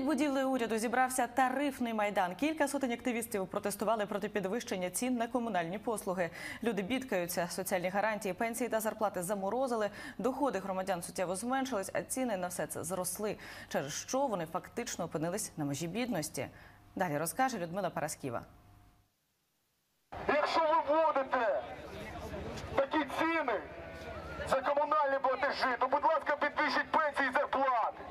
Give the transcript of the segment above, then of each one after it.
Будівли уряду зібрався тарифний майдан. Кілька сотень активістів протестували проти підвищення цін на комунальні послуги. Люди бідкаються, соціальні гарантії, пенсії та зарплати заморозили. Доходи громадян суттєво зменшились, а ціни на все це зросли. Через що вони фактично опинились на межі бідності. Далі розкаже Людмила Парасківа. Якщо ви вводите такі ціни за комунальні платежі, то, будь ласка, підвищіть пенсії і зарплати.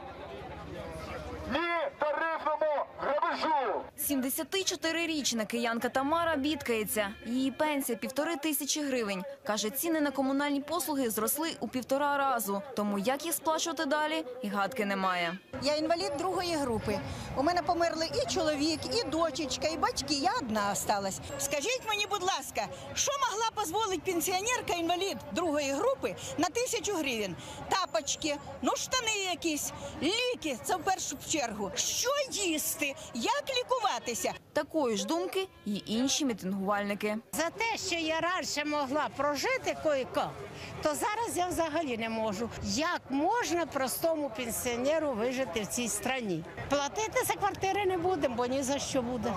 Ні тарифному грабежу. 74-річна киянка Тамара бідкається. Її пенсія півтори тисячі гривень. Каже, ціни на комунальні послуги зросли у півтора разу. Тому як їх сплачувати далі, і гадки немає. Я інвалід другої групи. У мене померли і чоловік, і дочечка, і батьки. Я одна осталась. Скажіть мені, будь ласка, що могла дозволити пенсіонерка інвалід другої групи на тисячу гривень? Тапочки, ну штани якісь, ліки. Це в першу чергу. Що їсти? Як лікуватися? Такої ж думки й інші мітингувальники. За те, що я раніше могла прожити койко, то зараз я взагалі не можу. Як можна простому пенсіонеру вижити в цій страні? Платити за квартири не будемо, бо ні за що буде.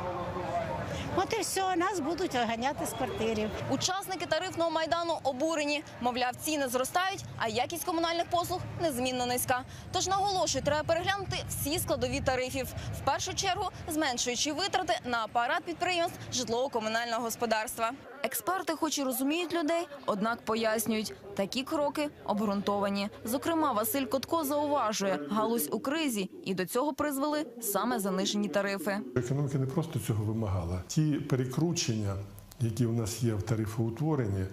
От і все, нас будуть оганяти з квартирів. Учасники тарифного майдану обурені. Мовляв, ціни зростають, а якість комунальних послуг незмінно низька. Тож наголошую, треба переглянути всі складові тарифів. В першу чергу зменшуючи витрати на апарат підприємств житлово-комунального господарства. Експерти, хоч і розуміють людей, однак пояснюють, такі кроки обґрунтовані. Зокрема, Василь Котко зауважує, галузь у кризі, і до цього призвели саме занижені тарифи. Економіка не просто цього вимагала. Ті перекручення, які в нас є в тарифоутворенні,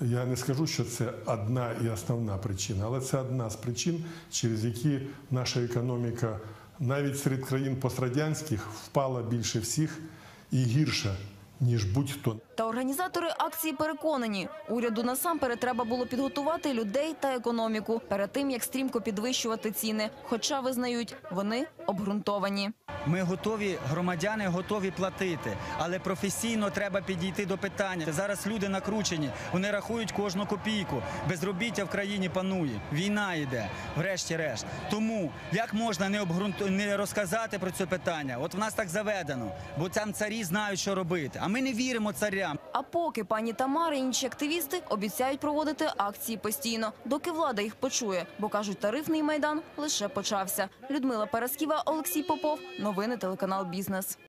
я не скажу, що це одна і основна причина, але це одна з причин, через які наша економіка навіть серед країн пострадянських впала більше всіх і гірше, ніж будь-хто. Та організатори акції переконані, уряду насамперед треба було підготувати людей та економіку перед тим, як стрімко підвищувати ціни. Хоча визнають, вони обґрунтовані. Ми готові, громадяни готові платити, але професійно треба підійти до питання. Зараз люди накручені, вони рахують кожну копійку. Безробіття в країні панує, війна йде, врешті-решт. Тому як можна не обґрунту не розказати про це питання? От в нас так заведено, бо там царі знають, що робити. А ми не віримо царям. А поки пані Тамара і інші активісти обіцяють проводити акції постійно, доки влада їх почує, бо кажуть, тарифний майдан лише почався. Людмила Парасківа, Олексій Попов. Новини телеканал Бізнес.